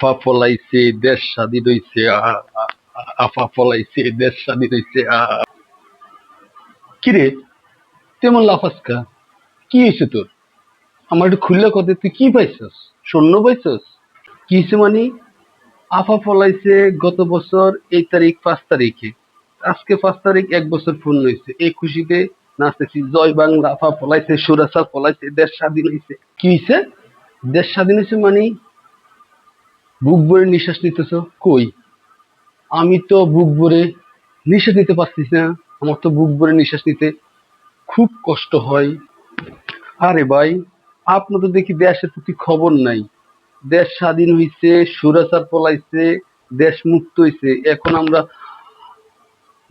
আফা দেশ স্বাধীন হইছে দেশ স্বাধীন হইছে কিরে তেমন লাফাসকা কি? হয়েছে তোর? আমার একটু খুললে কথা তুই কি পাইছস? শূন্য পাইছস? কি মানে? আফা ফলাইছে গত বছর এই তারিখ পাঁচ তারিখে। আজকে পাঁচ তারিখ, এক বছর পূর্ণ হয়েছে এই খুশিতে নাচতেছি, জয় বাংলা, আফা ফলাইছে সুরাসা ফলাইছে, দেশ স্বাধীন হয়েছে কি হয়েছে দেশ স্বাধীন হয়েছে মানে? বুক ভরে নিঃশ্বাস নিতেছ? কই? আমি তো বুক ভরে নিঃশ্বাস নিতে পারতেছি না। আমার তো বুক ভরে নিঃশ্বাস নিতে খুব কষ্ট হয়। আরে ভাই, আপনার তো দেখি দেশের প্রতি খবর নাই। দেশ স্বাধীন হইছে, সুরাচার পলাইছে, দেশ মুক্ত হয়েছে এখন আমরা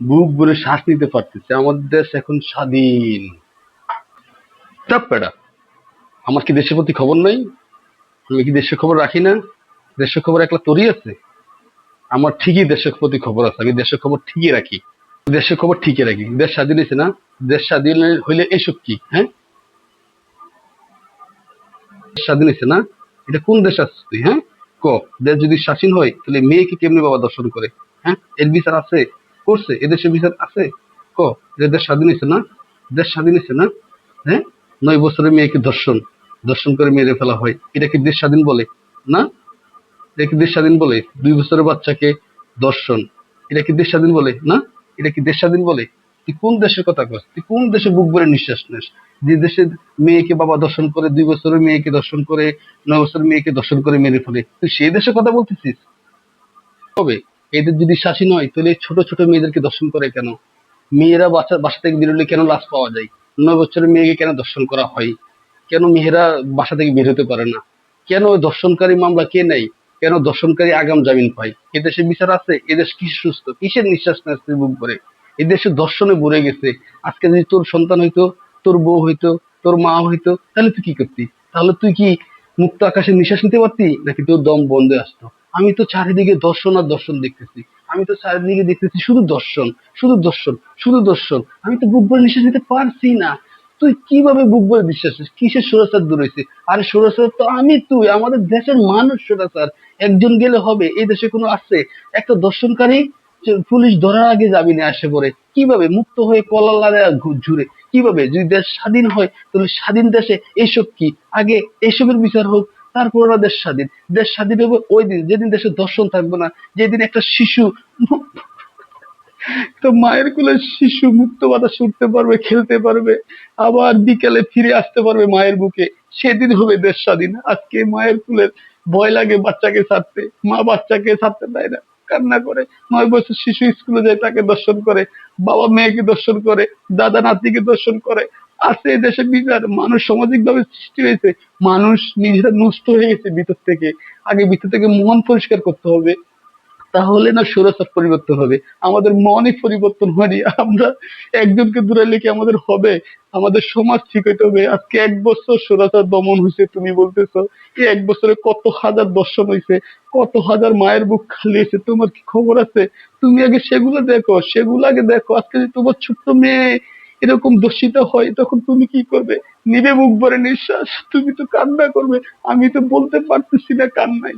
বুক ভরে শ্বাস নিতে পারতেছি। আমাদের দেশ এখন স্বাধীন। পেড়া আমার কি দেশের প্রতি খবর নাই? আমি কি দেশের খবর রাখি না? দেশের খবর একলা তোরই আছে? আমার ঠিকই দেশের প্রতি খবর আছে, আমি দেশের খবর ঠিকই রাখি। দেশের খবর ঠিকই রাখি। দেশ স্বাধীন হয়েছে না? দেশ স্বাধীন হইলে এসব কি হ্যাঁ? স্বাধীন হয়েছে না? এটা কোন দেশ আছে তুই হ্যাঁ? ক, দেশ যদি স্বাধীন হয়, তাহলে মেয়েকে কেমনি বাবা দর্শন করে হ্যাঁ? এর বিচার আছে, করছে এদেশে বিচার আছে? ক এটা দেশ স্বাধীন হয়েছে না? দেশ স্বাধীন হয়েছে না? হ্যাঁ? নয় বছরের মেয়েকে দর্শন দর্শন করে মেরে ফেলা হয়। এটা কি দেশ স্বাধীন বলে, না? এটা কি দেশ স্বাধীন বলে? দুই বছরের বাচ্চাকে দর্শন। এটা কি দেশ স্বাধীন বলে? না? এটা কি দেশ স্বাধীন বলে? তুই কোন দেশের কথা কস? তুই কোন দেশে বুক ভরে নিঃশ্বাস নেস? যে দেশে মেয়েকে বাবা দর্শন করে, দুই বছরের মেয়েকে দর্শন করে, নয় বছরের মেয়েকে দর্শন করে মেরে ফেলে। তুই সেই দেশের কথা বলতেছিস? হবে এদের যদি শাসী নয়, তাহলে ছোট ছোট মেয়েদেরকে দর্শন করে কেন? মেয়েরা বাসা বাসা থেকে বেরোলে কেন লাশ পাওয়া যায়? নয় বছরের মেয়েকে কেন দর্শন করা হয়? কেন মেয়েরা বাসা থেকে বের হতে পারে না? কেন দর্শনকারী মামলা কে নেই কেন দর্শনকারী আগাম জামিন পায়? এদেশে বিচার আছে এদেশ কি সুস্থ? কিসের নিঃশ্বাস নেয় বুক করে এদেশে দর্শনে ভরে গেছে। আজকে যদি তোর সন্তান হইতো, তোর বউ হইতো, তোর মা হইতো, তাহলে তুই কি করতি? তাহলে তুই কি মুক্ত আকাশে নিঃশ্বাস নিতে পারতি, নাকি তোর দম বন্ধ আসতো? আমি তো চারিদিকে দর্শন আর দর্শন দেখতেছি। আমি তো চারিদিকে দেখতেছি শুধু দর্শন শুধু দর্শন শুধু দর্শন। আমি তো বুক ভরে নিঃশ্বাস নিতে পারছি না। তুই কীভাবে বুক ভরে বিশ্বাস করিস? কিসের সুরাচার দূর হয়েছে? আরে সুরাচার তো আমি তুই, আমাদের দেশের মানুষ সুরাচার একজন গেলে হবে, এই দেশে কোনো আছে? একটা দর্শনকারী পুলিশ ধরার আগে যাবি না আসে পড়ে কীভাবে? মুক্ত হয়ে কলালারে ঝুরে কীভাবে? যদি দেশ স্বাধীন হয়, তাহলে স্বাধীন দেশে এইসব কি? আগে এইসবের বিচার হোক, তারপর না দেশ স্বাধীন। দেশ স্বাধীন হবে ওই দিন, যেদিন দেশে দর্শন থাকবে না, যেদিন একটা শিশু তো মায়ের কোলে শিশু মুক্ত বাতাস উঠতে পারবে, খেলতে পারবে, আবার বিকেলে ফিরে আসতে পারবে মায়ের বুকে। সেদিন হবে দেশ স্বাধীন। আজকে মায়ের কোলে ভয় লাগে বাচ্চাকে ছাড়তে। মা বাচ্চাকে ছাড়তে দেয় না। কান্না করে। নয় বছর শিশু স্কুলে যায়, তাকে দর্শন করে। বাবা মেয়েকে দর্শন করে। দাদা নাতিকে দর্শন করে। আছে দেশে বিচার। মানুষ সামাজিক ভাবে সৃষ্টি হয়েছে। মানুষ নিজেরা নষ্ট হয়ে গেছে ভিতর থেকে। আগে ভিতর থেকে মন পরিষ্কার করতে হবে। তাহলে না সুরসার পরিবর্তন হবে। আমাদের মনই পরিবর্তন হয়নি। আমরা একজনকে দূরাইলে কি আমাদের হবে। আমাদের সমাজ ঠিক হইতে হবে। আজকে এক বছর সুরাচার দমন হয়েছে, তুমি বলতেছো। এই এক বছরে কত হাজার দর্শন হয়েছে কত হাজার মায়ের বুক খালি হয়েছে তোমার কি খবর আছে? তুমি আগে সেগুলো দেখো, সেগুলো আগে দেখো। আজকে যদি তোমার ছোট্ট মেয়ে এরকম দোষিত হয়, তখন তুমি কি করবে? নিবে মুখ ভরে নিঃশ্বাস। তুমি তো কান্না করবে। আমি তো বলতে পারতেছি না কান্নাই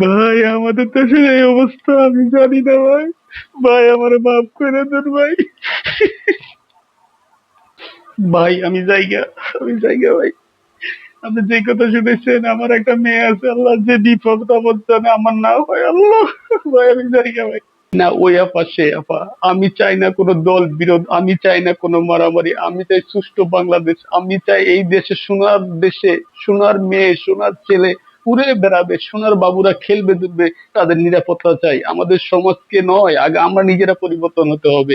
ভাই, আমাদের দেশের এই অবস্থা, আমি জানি না ভাই। ভাই, আমার মাফ করে দেন ভাই। ভাই, আমি জায়গা আমি জায়গা ভাই। আপনি যে কথা শুনেছেন, আমার একটা মেয়ে আছে, আল্লাহ যে বিপদ আপদ জানে, আমার না হয়, আল্লাহ। ভাই, আমি জায়গা ভাই। না, ওই আপা সে আপা আমি চাই না কোনো দল বিরোধ, আমি চাই না কোনো মারামারি। আমি চাই সুষ্ঠু বাংলাদেশ। আমি চাই এই দেশে সোনার দেশে, সোনার মেয়ে, সোনার ছেলে উড়ে বেড়াবে, সোনার বাবুরা খেলবে তাদের নিরাপত্তা চাই। আমাদের সমাজকে নয়, আগে আমরা নিজেরা পরিবর্তন হতে হবে।